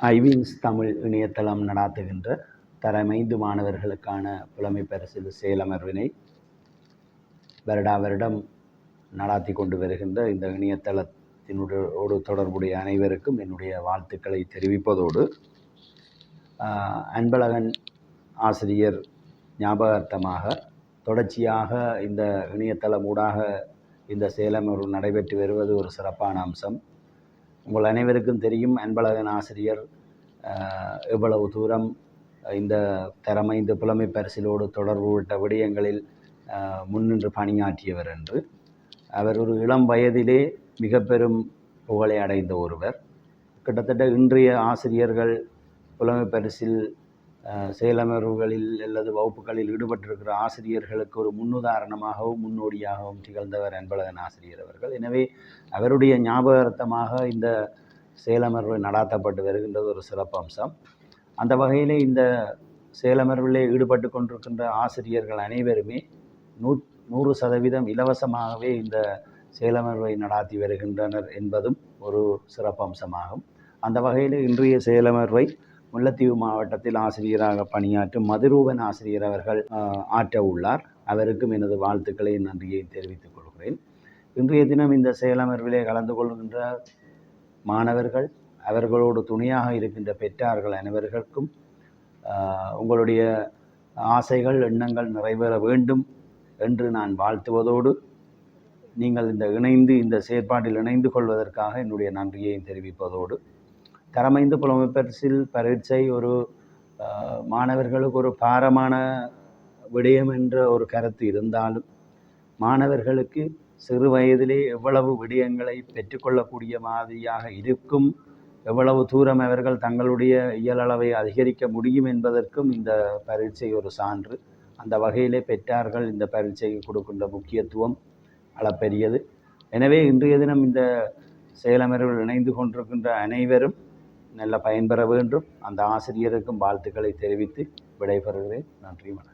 ஐவிங்ஸ் தமிழ் இணையதளம் நடாத்துகின்ற தரமைந்து மாணவர்களுக்கான புலமை பரிசு செயலமர்வினை வருடா வருடம் நடாத்தி கொண்டு வருகின்ற இந்த இணையதளத்தினோடு தொடர்புடைய அனைவருக்கும் என்னுடைய வாழ்த்துக்களை தெரிவிப்பதோடு அன்பழகன் ஆசிரியர் ஞாபகார்த்தமாக தொடர்ச்சியாக இந்த இணையதளம் ஊடாக இந்த செயலமர்வு நடைபெற்று வருவது ஒரு சிறப்பான அம்சம். உங்கள் அனைவருக்கும் தெரியும் அன்பழகன் ஆசிரியர் எவ்வளவு தூரம் இந்த திறமை இந்த புலமை பரிசிலோடு தொடர்பு விட்ட விடயங்களில் முன்னின்று பணியாற்றியவர் என்று. அவர் ஒரு இளம் வயதிலே மிக பெரும் புகழை அடைந்த ஒருவர். கிட்டத்தட்ட இன்றைய ஆசிரியர்கள் புலமை பரிசில் செயலமர்வுகளில் அல்லது வகுப்புகளில் ஈடுபட்டிருக்கிற ஆசிரியர்களுக்கு ஒரு முன்னுதாரணமாகவும் முன்னோடியாகவும் திகழ்ந்தவர் அன்பழகன் ஆசிரியர் அவர்கள். எனவே அவருடைய ஞாபகார்த்தமாக இந்த செயலமர்வு நடாத்தப்பட்டு வருகின்றது ஒரு சிறப்பு அம்சம். அந்த வகையில் இந்த செயலமர்விலே ஈடுபட்டு கொண்டிருக்கின்ற ஆசிரியர்கள் அனைவருமே நூ நூறு சதவீதம் இலவசமாகவே இந்த செயலமர்வை நடாத்தி வருகின்றனர் என்பதும் ஒரு சிறப்பு அம்சமாகும். அந்த வகையில் இன்றைய செயலமர்வை முல்லைத்தீவு மாவட்டத்தில் ஆசிரியராக பணியாற்றும் மதுரூபன் ஆசிரியர் அவர்கள் ஆற்ற உள்ளார். அவருக்கும் எனது வாழ்த்துக்களை நன்றியை தெரிவித்துக் கொள்கிறேன். இன்றைய தினம் இந்த செயலமர்விலே கலந்து கொள்கின்ற மாணவர்கள் அவர்களோடு துணையாக இருக்கின்ற பெற்றார்கள் அனைவர்களுக்கும் உங்களுடைய ஆசைகள் எண்ணங்கள் நிறைவேற வேண்டும் என்று நான் வாழ்த்துவதோடு நீங்கள் இந்த இணைந்து இந்த செயற்பாட்டில் இணைந்து கொள்வதற்காக என்னுடைய நன்றியை தெரிவிப்பதோடு தரமைந்து புலமை பரிசில் பரீட்சை ஒரு மாணவர்களுக்கு ஒரு பாரமான விடயம் என்ற ஒரு கருத்து இருந்தாலும் மாணவர்களுக்கு சிறு வயதிலே எவ்வளவு விடயங்களை பெற்றுக்கொள்ளக்கூடிய மாதிரியாக இருக்கும் எவ்வளவு தூரம் அவர்கள் தங்களுடைய இயலளவை அதிகரிக்க முடியும் என்பதற்கும் இந்த பரீட்சை ஒரு சான்று. அந்த வகையிலே பெற்றார்கள் இந்த பரீட்சைக்கு கொடுக்கின்ற முக்கியத்துவம் அளப்பெரியது. எனவே இன்றைய தினம் இந்த செயலமர்கள் இணைந்து கொண்டிருக்கின்ற அனைவரும் நல்ல பயன்பெற வேண்டும். அந்த ஆசிரியருக்கும் வாழ்த்துக்களை தெரிவித்து விடைபெறுகிறேன். நன்றி வணக்கம்.